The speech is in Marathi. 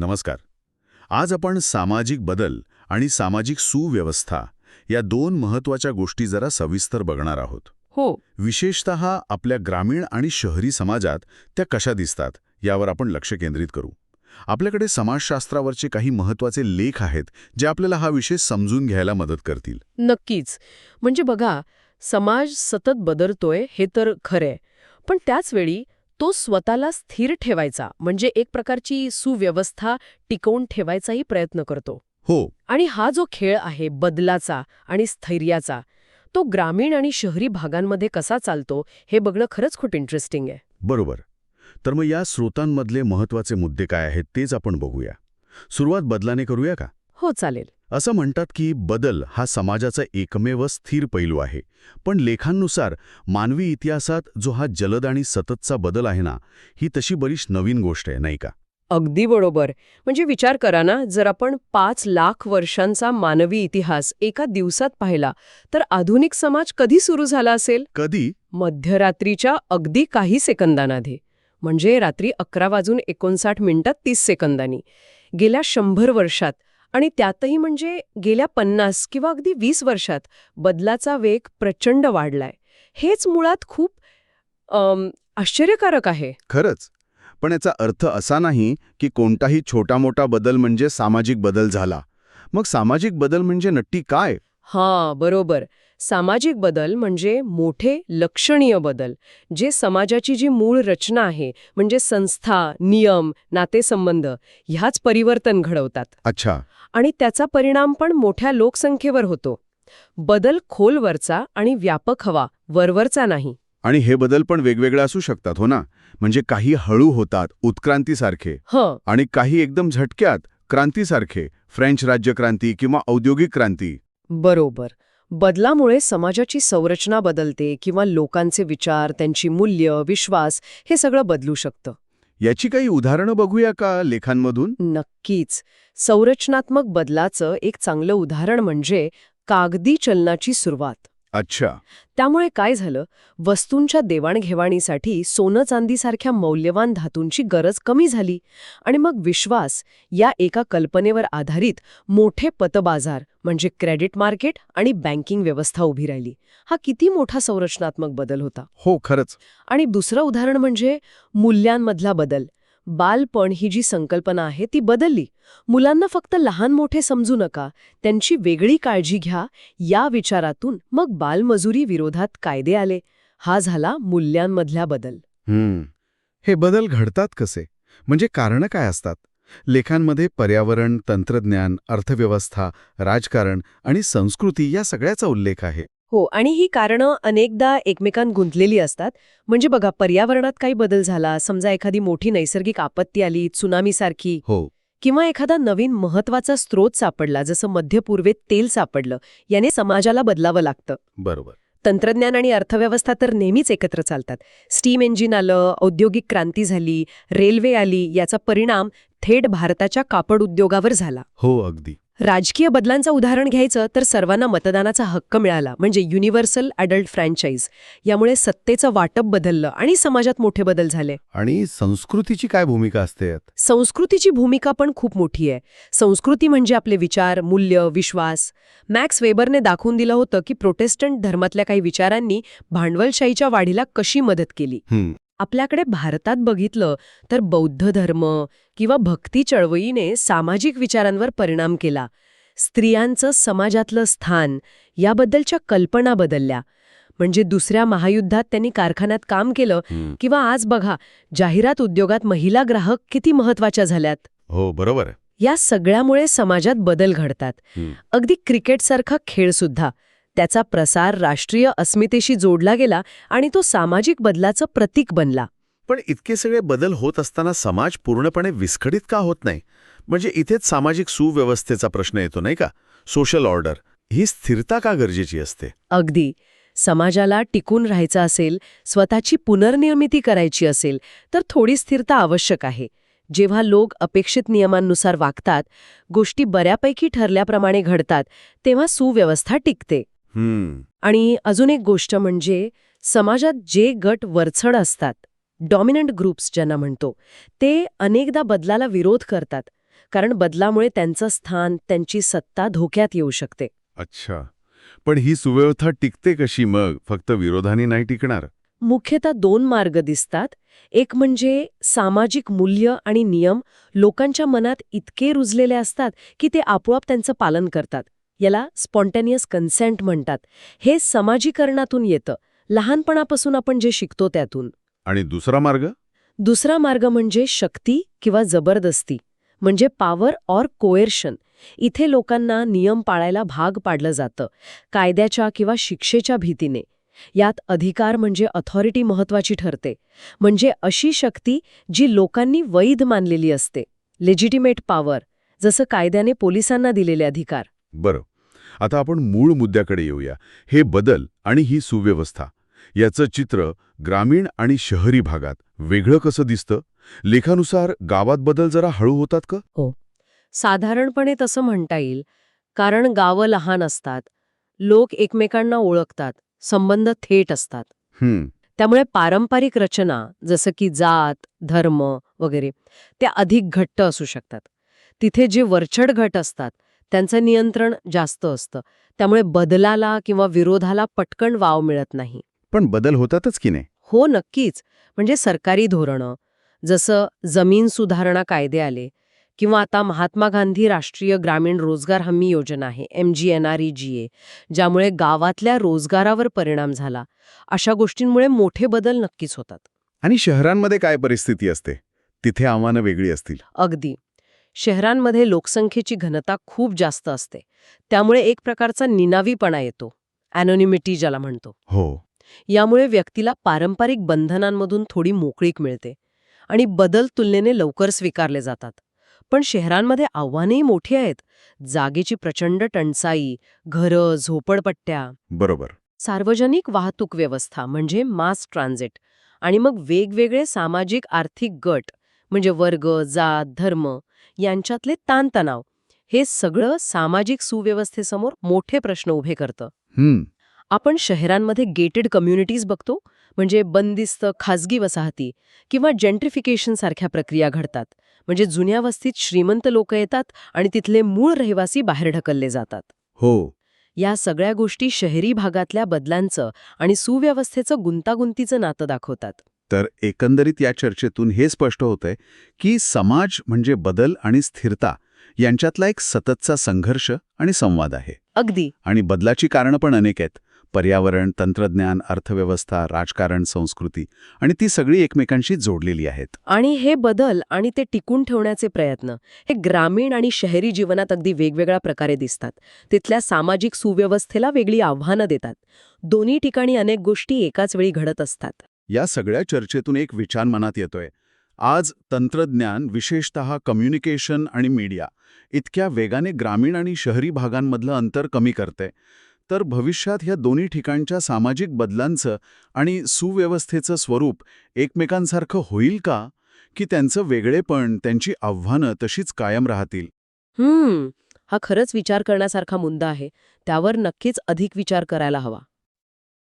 नमस्कार. आज आपण सामाजिक बदल आणि सामाजिक सुव्यवस्था या दोन महत्त्वाच्या गोष्टी जरा सविस्तर बघणार आहोत. हो. विशेषत आपल्या ग्रामीण आणि शहरी समाजात त्या कशा दिसतात यावर आपण लक्ष केंद्रित करू. आपल्याकडे समाजशास्त्रावरचे काही महत्त्वाचे लेख आहेत जे आपल्याला हा विषय समजून घ्यायला मदत करतील. नक्कीच. म्हणजे बघा समाज सतत बदलतोय हे तर खरंय. पण त्याचवेळी तो स्वतःला स्थिर ठेवायचा म्हणजे एक प्रकारची सुव्यवस्था टिकवून ठेवायचाही प्रयत्न करतो. हो. आणि हा जो खेळ आहे बदलाचा आणि स्थैर्याचा तो ग्रामीण आणि शहरी भागांमध्ये कसा चालतो हे बघणं खरंच खूप इंटरेस्टिंग आहे. बरोबर. तर मग या स्रोतांमधले महत्त्वाचे मुद्दे काय आहेत तेच आपण बघूया. सुरुवात बदलाने करूया का? हो चालेल. असं म्हणतात की बदल हा समाजाचा एकमेव स्थिर पैलू आहे. पण लेखांनुसार मानवी इतिहासात जो हा जलद आणि सततचा बदल आहे ना ही तशी बरीच नवीन गोष्ट आहे नाही का? अगदी बरोबर. म्हणजे विचार करा ना जर आपण पाच लाख वर्षांचा मानवी इतिहास एका दिवसात पाहिला तर आधुनिक समाज कधी सुरू झाला असेल? कधी? मध्यरात्रीच्या अगदी काही सेकंदांआधी. म्हणजे रात्री अकरा वाजून एकोणसाठ मिनिटात तीस सेकंदांनी. गेल्या शंभर वर्षात आणि त्यातही म्हणजे गेल्या पन्नास किंवा अगदी वीस वर्षात बदलाचा वेग प्रचंड वाढलाय. हेच मुळात खूप आश्चर्यकारक आहे. खरंच. पण याचा अर्थ असा नाही की कोणताही छोटा मोठा बदल म्हणजे सामाजिक बदल झाला. मग सामाजिक बदल म्हणजे नक्की काय? हां बरोबर. सामाजिक बदल म्हणजे मोठे लक्षणीय बदल जे समाजाची जी मूळ रचना आहे म्हणजे संस्था नियम नातेसंबंध ह्याच परिवर्तन घडवतात. अच्छा. आणि त्याचा परिणाम पण मोठ्या लोकसंख्येवर होतो. बदल खोलवरचा आणि व्यापक हवा वरवरचा नाही. आणि हे बदल पण वेगवेगळे असू शकतात हो ना? म्हणजे काही हळू होतात उत्क्रांतीसारखे. हं. आणि काही एकदम झटक्यात क्रांतीसारखे फ्रेंच राज्यक्रांती किंवा औद्योगिक क्रांती. बरोबर. बदलामुळे समाजाची संरचना बदलते किंवा लोकांचे विचार त्यांची मूल्य विश्वास हे सगळं बदलू शकतं. याची काही उदाहरणं बघूया का लेखांमधून? नक्कीच. संरचनात्मक बदलाचं एक चांगलं उदाहरण म्हणजे कागदी चलनाची सुरुवात. अच्छा. त्यामुळे काय झालं? वस्तूंच्या देवाणघेवाणीसाठी सोनं चांदीसारख्या मौल्यवान धातूंची गरज कमी झाली आणि मग विश्वास या एका कल्पनेवर आधारित मोठे पतबाजार म्हणजे क्रेडिट मार्केट आणि बँकिंग व्यवस्था उभी राहिली. हा किती मोठा संरचनात्मक बदल होता? हो खरंच. आणि दुसरं उदाहरण म्हणजे मूल्यांमधला बदल. बालपण ही जी संकल्पना आहे ती बदलली. मुलांना फक्त लहान मोठे समजू नका. त्यांची वेगळी काळजी घ्या. या विचारातून मग बालमजुरी विरोधात कायदे आले. हा झाला मूल्यांमधला बदल. हम्म. हे बदल घडतात कसे? म्हणजे कारणं काय असतात? लेखांमध्ये पर्यावरण तंत्रज्ञान अर्थव्यवस्था राजकारण आणि संस्कृती या सगळ्याचा उल्लेख आहे. हो आणि ही कारणं अनेकदा एकमेकांत गुंतलेली असतात. म्हणजे बघा पर्यावरणात काही बदल झाला समजा एखादी मोठी नैसर्गिक आपत्ती आली त्सुनामीसारखी हो. किंवा एखादा नवीन महत्त्वाचा स्रोत सापडला जसं मध्य पूर्वेत तेल सापडलं याने समाजाला बदलावं लागतं. बरोबर. तंत्रज्ञान आणि अर्थव्यवस्था तर नेहमीच एकत्र चालतात. स्टीम इंजिन आलं औद्योगिक क्रांती झाली रेल्वे आली याचा परिणाम थेट भारताच्या कापड उद्योगावर झाला. हो अगदी. राजकीय बदलांचं उदाहरण घ्यायचं तर सर्वांना मतदानाचा हक्क मिळाला म्हणजे युनिव्हर्सल अडल्ट फ्रँचाईज यामुळे सत्तेचं वाटप बदललं आणि समाजात मोठे बदल झाले. आणि संस्कृतीची काय भूमिका असते संस्कृतीची भूमिका पण खूप मोठी आहे. संस्कृती म्हणजे आपले विचार मूल्य विश्वास. मॅक्स वेबरने दाखवून दिलं होतं की प्रोटेस्टंट धर्मातल्या काही विचारांनी भांडवलशाहीच्या वाढीला कशी मदत केली. आपल्याकडे भारतात बघितलं तर बौद्ध धर्म किंवा भक्ती चळवळीने सामाजिक विचारांवर परिणाम केला. स्त्रियांचं समाजातलं स्थान याबद्दलच्या कल्पना बदलल्या. म्हणजे दुसऱ्या महायुद्धात त्यांनी कारखान्यात काम केलं. किंवा आज बघा जाहिरात उद्योगात महिला ग्राहक किती महत्त्वाच्या झाल्यात. हो बरोबर या सगळ्यामुळे समाजात बदल घडतात. अगदी क्रिकेटसारखा खेळ सुद्धा. त्याचा प्रसार राष्ट्रीय अस्मितेशी जोडला गेला आणि तो सामाजिक बदलाचं प्रतीक बनला. पण इतके सगळे बदल होत असताना समाज पूर्णपणे विस्कळीत का होत नाही? म्हणजे इथेच सामाजिक सुव्यवस्थेचा प्रश्न येतो नाही का? सोशल ऑर्डर ही स्थिरता का गरजेची असते? अगदी. समाजाला टिकून राहायचं असेल स्वतःची पुनर्निर्मिती करायची असेल तर थोडी स्थिरता आवश्यक आहे. जेव्हा लोक अपेक्षित नियमांनुसार वागतात गोष्टी बऱ्यापैकी ठरल्याप्रमाणे घडतात तेव्हा सुव्यवस्था टिकते. आणि अजून एक गोष्ट म्हणजे समाजात जे गट वरचढ असतात डॉमिनंट ग्रुप्स ज्यांना म्हणतो ते अनेकदा बदलाला विरोध करतात कारण बदलामुळे त्यांचं स्थान त्यांची सत्ता धोक्यात येऊ शकते. अच्छा. पण ही सुव्यवस्था टिकते कशी मग? फक्त विरोधाने नाही टिकणार? मुख्यतः दोन मार्ग दिसतात. एक म्हणजे सामाजिक मूल्य आणि नियम लोकांच्या मनात इतके रुजलेले असतात की ते आपोआप त्यांचं पालन करतात. याला स्पॉन्टेनियस कन्सेंट म्हणतात. हे समाजीकरणातून येतं. लहानपणापासून आपण जे शिकतो त्यातून. आणि दुसरा मार्ग? दुसरा मार्ग म्हणजे शक्ती किंवा जबरदस्ती म्हणजे पॉवर ऑर कोएर्शन इथे लोकांना नियम पाळायला भाग पाडलं जातं कायद्याच्या किंवा शिक्षेच्या भीतीने. यात अधिकार म्हणजे अथॉरिटी महत्वाची ठरते. म्हणजे अशी शक्ती जी लोकांनी वैध मानलेली असते. लेजिटिमेट पॉवर जसं कायद्याने पोलिसांना दिलेले अधिकार. बरं. आता आपण मूळ मुद्द्याकडे येऊया. हे बदल आणि ही सुव्यवस्था. याचं चित्र ग्रामीण आणि शहरी भागात वेगळं कसं दिसतं? लेखानुसार गावात बदल जरा हळू होतात का? साधारणपणे तसं म्हणता येईल. कारण गावं लहान असतात. लोक एकमेकांना ओळखतात. संबंध थेट असतात. हं, त्यामुळे पारंपरिक रचना जसं की जात धर्म वगैरे त्या अधिक घट्ट असू शकतात. तिथे जे वरचढ गट असतात त्यांचं नियंत्रण जास्त असतं. त्यामुळे बदलाला किंवा विरोधाला पटकन वाव मिळत नाही. पण बदल होतातच की नाही? हो नक्कीच. म्हणजे सरकारी धोरणं जसं जमीन सुधारणा कायदे आले किंवा आता महात्मा गांधी राष्ट्रीय ग्रामीण रोजगार हमी योजना आहे M G N R E G A ज्यामुळे गावातल्या रोजगारावर परिणाम झाला. अशा गोष्टींमुळे मोठे बदल नक्कीच होतात. आणि शहरांमध्ये काय परिस्थिती असते? तिथे आव्हानं वेगळी असतील. अगदी. शहरांमध्ये लोकसंख्येची घनता खूप जास्त असते. त्यामुळे एक प्रकारचा निनावीपणा येतो. अॅनोनिमिटी ज्याला म्हणतो. हो. यामुळे व्यक्तीला पारंपरिक बंधनांमधून थोडी मोकळीक मिळते आणि बदल तुलनेने लवकर स्वीकारले जातात. पण शहरांमध्ये आव्हानेही मोठी आहेत. जागेची प्रचंड टंचाई घरं झोपडपट्ट्या. बरोबर. सार्वजनिक वाहतूक व्यवस्था म्हणजे मास ट्रान्झिट आणि मग वेगवेगळे सामाजिक आर्थिक गट म्हणजे वर्ग जात धर्म यांच्यातले ताणतणाव हे सगळं सामाजिक सुव्यवस्थेसमोर मोठे प्रश्न उभे करतं. आपण शहरांमध्ये गेटेड कम्युनिटीज बघतो म्हणजे बंदिस्त खाजगी वसाहती किंवा जेंट्रिफिकेशन सारख्या प्रक्रिया घडतात. म्हणजे जुन्या वस्तीत श्रीमंत लोक येतात आणि तिथले मूळ रहिवासी बाहेर ढकलले जातात. हो. या सगळ्या गोष्टी शहरी भागातल्या बदलांचं आणि सुव्यवस्थेचं गुंतागुंतीचं नातं दाखवतात. तर एकंदरीत या चर्चेतून हे स्पष्ट होतंय की समाज म्हणजे बदल आणि स्थिरता यांच्यातला एक सततचा संघर्ष आणि संवाद आहे. अगदी. आणि बदलाची कारणं पण अनेक आहेत. पर्यावरण तंत्रज्ञान अर्थव्यवस्था राजकारण संस्कृती आणि ती सगळी एकमेकांशी जोडलेली आहेत. आणि हे बदल आणि ते टिकून ठेवण्याचे प्रयत्न हे ग्रामीण आणि शहरी जीवनात अगदी वेगवेगळ्या प्रकारे दिसतात. तिथल्या सामाजिक सुव्यवस्थेला वेगळी आव्हानं देतात. दोन्ही ठिकाणी अनेक गोष्टी एकाच वेळी घडत असतात. या सगळ्या चर्चेतून एक विचार मनात येतोय. आज तंत्रज्ञान विशेषतः कम्युनिकेशन आणि मीडिया इतक्या वेगाने ग्रामीण आणि शहरी भागांमधलं अंतर कमी करते. तर भविष्यात ह्या दोन्ही ठिकाणच्या सामाजिक बदलांचं आणि सुव्यवस्थेचं स्वरूप एकमेकांसारखं होईल का? की त्यांचं वेगळेपण त्यांची आव्हानं तशीच कायम राहतील? हम्म. हा खरंच विचार करण्यासारखा मुद्दा आहे. त्यावर नक्कीच अधिक विचार करायला हवा.